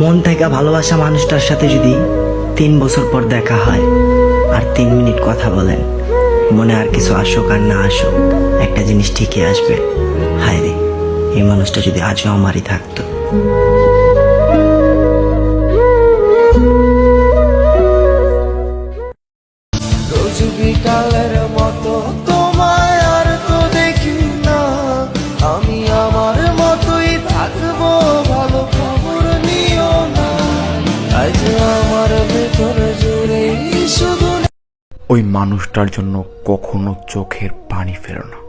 মন থেকে ভালোবাসা মানুষটার সাথে যদি তিন বছর পর দেখা হয় আর তিন মিনিট কথা বলেন, মনে আর কিছু আসুক আর না আসুক, একটা জিনিস ঠিকই আসবে। হায় রে, এই মানুষটা যদি আজও আমারই থাকতো। ওই মানুষটার জন্য কখনো চোখের পানি ফেলো না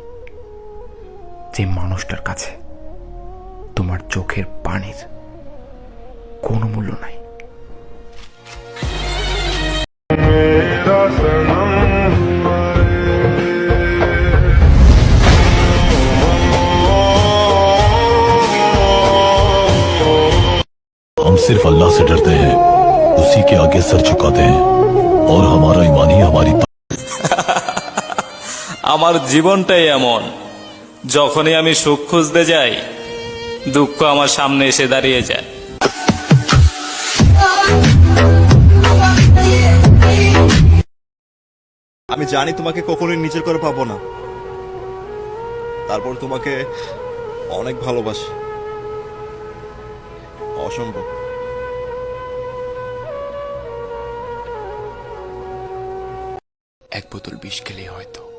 যে মানুষটার কাছে তোমার চোখের পানির কোনো মূল্য নাই हम सिर्फ अल्लाह से डरते हैं उसी के आगे सर झुकाते हैं और हमारा ईमान আমার জীবনটাই এমন। যখনই আমি সুখ খুঁজতে যাই দুঃখ আমার সামনে এসে দাঁড়িয়ে যায়। আমি জানি তোমাকে কখনোই নিজের করে পাবো না। তারপর তোমাকে অনেক ভালোবাসি। অসম্ভব। এক বোতল বিষ খেলেই হয়তো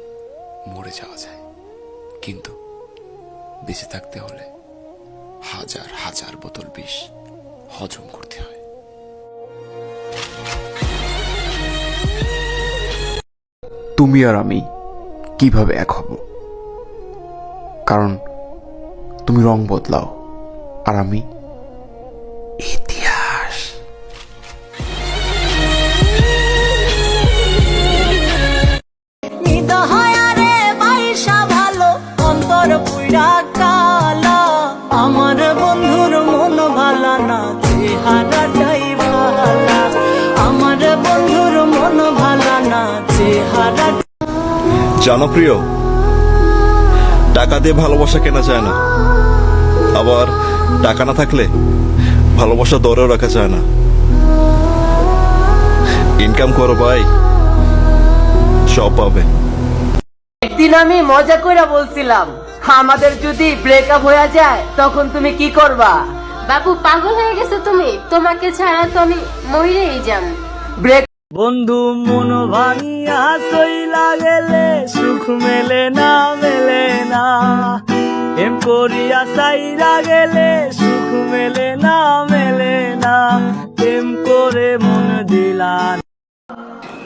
মরে যাওয়া যায়। কিন্তু বেঁচে থাকতে হলে হাজার হাজার বোতল বিষ হজম করতে হয়। তুমি আর আমি কীভাবে এক হব? কারণ তুমি রং বদলাও, আর আমি চেহারাটাই ভালা জনপ্রিয় টাকা দিয়ে ভালোবাসা কেনা যায় না। আবার টাকা না থাকলে ভালোবাসা দরেও রাখা যায় না। ইনকাম করো ভাই, সব পাবে। একদিন আমি মজা করে বলছিলাম, আমাদের যদি ব্রেকআপ হয়ে যায়, তখন তুমি কি করবা? বাবু পাগল হয়ে গেছো তুমি। তোমাকে ছাড়া তো আমি মরেই যাম ব্রেক বন্ধু মন ভাঙিয়া সইলা গেলে সুখ মেলে না মেলে না। এম করিয়া সাইরা গেলে সুখ মেলে না মেলে না। এম করে মন দিলা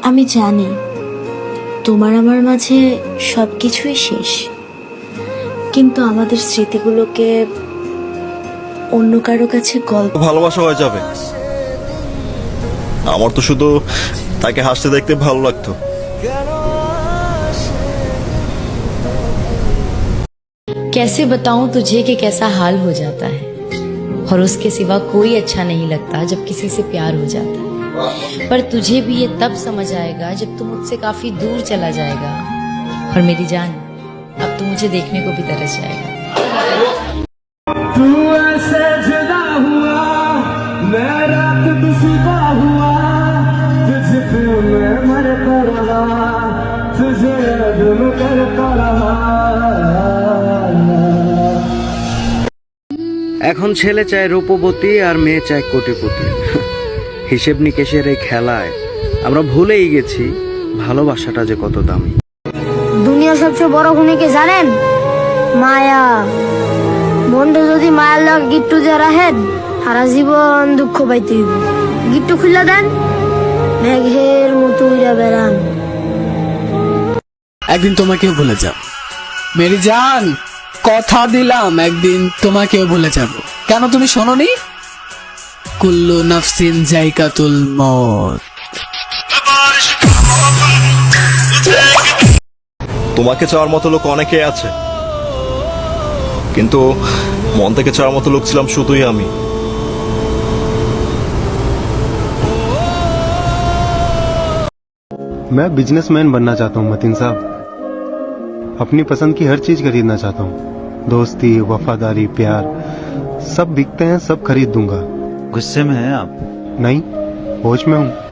আমি জানি তোমার আমার মাঝে সব কিছুই শেষ। কিন্তু আমাদের স্মৃতিগুলোকে অন্য কারো কাছে গল্প ভালোবাসা হয়ে যাবে আমার তো শুধু তাকে হাসতে দেখতে ভালো লাগতো कैसे बताऊं तुझे कि कैसा हाल हो जाता है और उसके सिवा कोई अच्छा नहीं लगता जब किसी से प्यार हो जाता है पर तुझे भी ये तब समझ आएगा जब तू मुझसे काफी दूर चला जाएगा और मेरी जान अब तू मुझे देखने को भी तरस जाएगा रात दुशिदा हुआ तुझ पे मैं मरता रहा तुझे याद मैं करता रहा এখন ছেলে চায় রূপবতী আর মেয়ে চায় কোটিপতি হিসেব নিকেশের এই খেলায় আমরা ভুলেই গেছি ভালোবাসাটা যে কত দামি দুনিয়ার সবচেয়ে বড় গুণীকে জানেন মায়া বন্ধু যদি মায়ার লগ গিট্টু দিয়ে রাখেন সারা জীবন দুঃখ পাইতে হইব। গিট্টু খুলে দেন মেঘের মতো উড়া বেড়ান। একদিন তোমাকেও ভুলে যাব। মেরি জান কথা দিলাম একদিন তোমাকেও ভুলে যাব। কেন তুমি শোনোনি? কুল্লু নাফসিন জাইকাতুল মত তোমাকে চাওয়ার মতো লোক অনেকে আছে। কিন্তু মন থেকে চাওয়ার মতো লোক ছিলাম শুধুই আমি। मैं बिजनेसमैन बनना चाहता हूँ मतीन साहब। अपनी पसंद की हर चीज़ खरीदना चाहता हूँ। दोस्ती वफादारी प्यार सब बिकते हैं सब खरीद दूँगा। गुस्से में हैं आप? नहीं होश में हूँ।